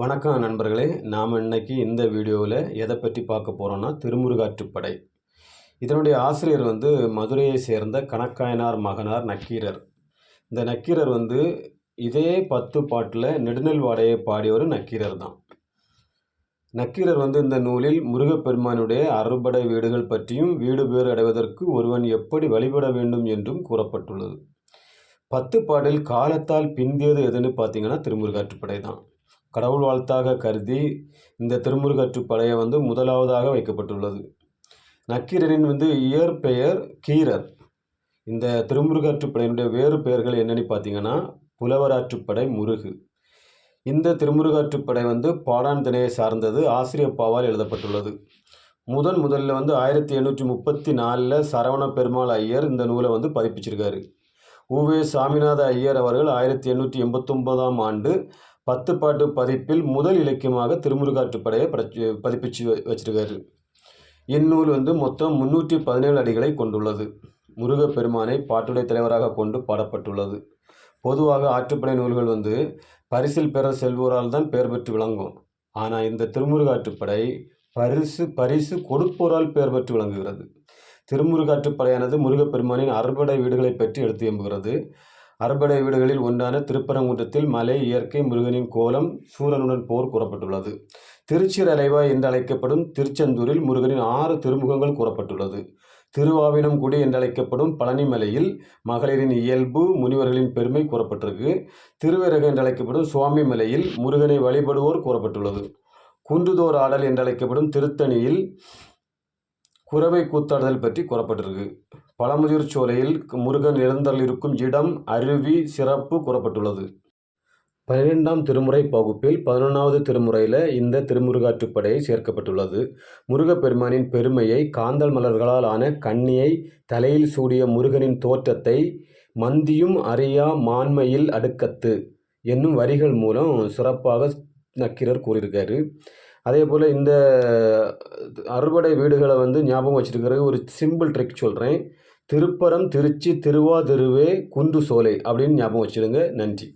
வணக்கம் நண்பர்களே நாம் இன்னைக்கு இந்த வீடியோவில் எதை பற்றி பார்க்க போகிறோன்னா திருமுருகாற்றுப்படை இதனுடைய ஆசிரியர் வந்து மதுரையை சேர்ந்த கணக்காயனார் மகனார் நக்கீரர். இந்த நக்கீரர் வந்து இதே பத்து பாட்டில் நெடுநெல் வாடையை பாடியவர் நக்கீரர் தான். நக்கீரர் வந்து இந்த நூலில் முருகப்பெருமானுடைய அறுபடை வீடுகள் பற்றியும் வீடு பேறு அடைவதற்கு ஒருவன் எப்படி வழிபட வேண்டும் என்றும் கூறப்பட்டுள்ளது. பத்து பாடல் காலத்தால் பிந்தியது எதுன்னு பார்த்தீங்கன்னா திருமுருகாற்றுப்படை தான். கடவுள் வாழ்த்தாக கருதி இந்த திருமுருகற்றுப்படையை வந்து முதலாவதாக வைக்கப்பட்டுள்ளது. நக்கீரரின் வந்து இயற்பெயர் கீரர். இந்த திருமுருகாற்றுப்படையினுடைய வேறு பெயர்கள் என்னென்னு பார்த்தீங்கன்னா புலவராற்றுப்படை முருகு. இந்த திருமுருகாற்றுப்படை வந்து பாடான் திணையை சார்ந்தது ஆசிரியப்பாவால் எழுதப்பட்டுள்ளது. முதன் முதல்ல வந்து ஆயிரத்தி எண்ணூற்றி முப்பத்தி நாலில் சரவண பெருமாள் ஐயர் இந்த நூலை வந்து பதிப்பிச்சிருக்காரு. உவே சாமிநாத ஐயர் அவர்கள் ஆயிரத்தி எண்ணூற்றி எண்பத்தொம்போதாம் ஆண்டு பத்து பாட்டு பதிப்பில் முதல் இலக்கியமாக திருமுருகாற்றுப்படையை படைச்சு பதிப்பிச்சு வச்சிருக்காரு. இந்நூல் வந்து மொத்தம் முன்னூற்றி பதினேழு அடிகளை கொண்டுள்ளது. முருகப்பெருமானை பாட்டுடைய தலைவராக கொண்டு பாடப்பட்டுள்ளது. பொதுவாக ஆற்றுப்படை நூல்கள் வந்து பரிசில் பெற செல்வோரால் தான் பெயர் பெற்று விளங்கும். ஆனால் இந்த திருமுருகாற்றுப்படை பரிசு பரிசு கொடுப்போரால் பெயர் பெற்று விளங்குகிறது. திருமுருகாற்றுப்படையானது முருகப்பெருமானின் அறுபடை வீடுகளை பற்றி எடுத்து எம்புகிறது. அறுபடை வீடுகளில் ஒன்றான திருப்பரங்குன்றத்தில் மலை இயற்கை முருகனின் கோலம் சூரனுடன் போர் கூறப்பட்டுள்ளது. திருச்சிரலைவா என்று அழைக்கப்படும் திருச்செந்தூரில் முருகனின் ஆறு திருமுகங்கள் கூறப்பட்டுள்ளது. திருவாவினம்குடி என்றழைக்கப்படும் பழனிமலையில் மகளிரின் இயல்பு முனிவர்களின் பெருமை கூறப்பட்டிருக்கு. திருவிறகு என்றழைக்கப்படும் சுவாமி மலையில் முருகனை வழிபடுவோர் கூறப்பட்டுள்ளது. குன்றுதோர் ஆடல் என்றழைக்கப்படும் திருத்தணியில் குறவை கூத்தாடுதல் பற்றி கூறப்பட்டிருக்கு. பழமுதிர் சோலையில் முருகன் இருக்கும் இடம் அருவி சிறப்பு கூறப்பட்டுள்ளது. பன்னிரெண்டாம் திருமுறை பகுப்பில் பதினொன்றாவது திருமுறையில் இந்த திருமுருகாற்றுப்படை சேர்க்கப்பட்டுள்ளது. முருகப்பெருமானின் பெருமையை காந்தல் மலர்களால் ஆன கண்ணியை தலையில் சூடிய முருகனின் தோற்றத்தை மந்தியும் அறியா மான்மையில் அடுக்கத்து என்னும் வரிகள் மூலம் சிறப்பாக நக்கீரர் கூறியிருக்காரு. அதே போல் இந்த அறுபடை வீடுகளை வந்து ஞாபகம் வச்சுருக்கிறது. ஒரு சிம்பிள் ட்ரிக் சொல்கிறேன் திருப்பரம் திருச்சி திருவாதிருவே குன்று சோலை அப்படின்னு ஞாபகம் வச்சுடுங்க நன்றி.